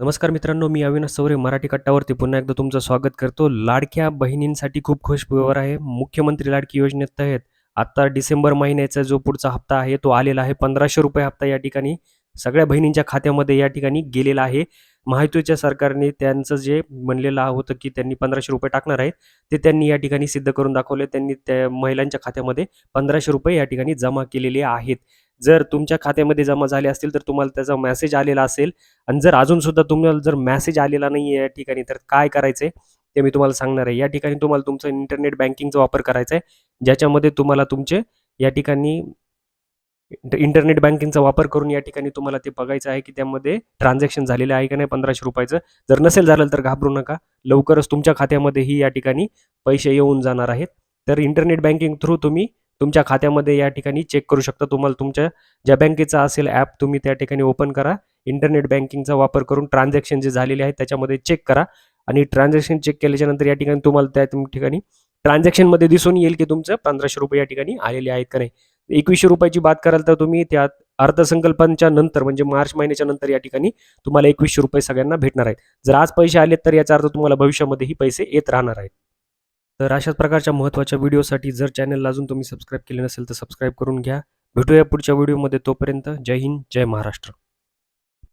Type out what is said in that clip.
नमस्कार मित्रांनो मी अविनाश सौरे मराठी कट्टावरती पुन्हा एकदा तुमचं स्वागत करतो. लाडक्या बहिणींसाठी खूप खुश व्यवहार आहे. मुख्यमंत्री लाडकी योजनेत तहत आता डिसेंबर महिन्याचा जो पुढचा हप्ता आहे तो आलेला आहे. पंधराशे रुपये हप्ता या ठिकाणी सगळ्या बहिणींच्या खात्यामध्ये या ठिकाणी गेलेला आहे. महायुतीच्या सरकारने त्यांचं जे म्हणलेलं होतं की त्यांनी पंधराशे रुपये टाकणार आहेत ते त्यांनी या ठिकाणी सिद्ध करून दाखवले. त्यांनी त्या महिलांच्या खात्यामध्ये पंधराशे रुपये या ठिकाणी जमा केलेले आहेत. जर तुमच्या खात्यामध्ये जमा झाले असतील तर तुम्हाला त्याचा मेसेज आलेला असेल. आणि जर अजून सुद्धा तुम्हाला जर मेसेज आलेला नाही आहे या ठिकाणी तर काय करायचंय? ते मी तुम्हाला सांगणार आहे. या ठिकाणी तुम्हाला तुमचं इंटरनेट बँकिंगचा वापर करायचा आहे ज्याच्यामध्ये तुम्हाला तुमचे या ठिकाणी इंटरनेट बँकिंगचा वापर करून या ठिकाणी तुम्हाला ते बघायचं आहे की त्यामध्ये ट्रान्झॅक्शन झालेलं आहे का नाही पंधराशे रुपयाचं. जर नसेल झालं तर घाबरू नका. लवकरच तुमच्या खात्यामध्येही या ठिकाणी पैसे येऊन जाणार आहेत. तर इंटरनेट बँकिंग थ्रू तुम्ही तुमच्या खात्यामध्ये या ठिकाणी चेक करू शकता. तुम्हाला तुमच्या ज्या बँकेचा असेल ॲप तुम्ही त्या ठिकाणी ओपन करा. इंटरनेट बँकिंगचा वापर करून ट्रान्झॅक्शन जे झालेले आहे त्याच्यामध्ये चेक करा. आणि ट्रान्झॅक्शन चेक केल्याच्यानंतर या ठिकाणी तुम्हाला त्या तुम- ठिकाणी ट्रान्झॅक्शनमध्ये दिसून येईल की तुमचं पंधराशे रुपये या ठिकाणी आलेले आहेत का नाही. एकवीसशे रुपयाची बात कराल तर तुम्ही त्या अर्थसंकल्पांच्या नंतर म्हणजे मार्च महिन्याच्या नंतर या ठिकाणी तुम्हाला एकवीसशे रुपये सगळ्यांना भेटणार आहेत. जर आज पैसे आले तर याचा अर्थ तुम्हाला भविष्यामध्येही पैसे येत राहणार आहेत. तर अशाच प्रकारच्या महत्त्वाच्या व्हिडिओसाठी जर चॅनलला अजून तुम्ही सबस्क्राईब केले नसेल तर सबस्क्राईब करून घ्या. भेटूया पुढच्या व्हिडिओमध्ये तोपर्यंत जय हिंद जय महाराष्ट्र.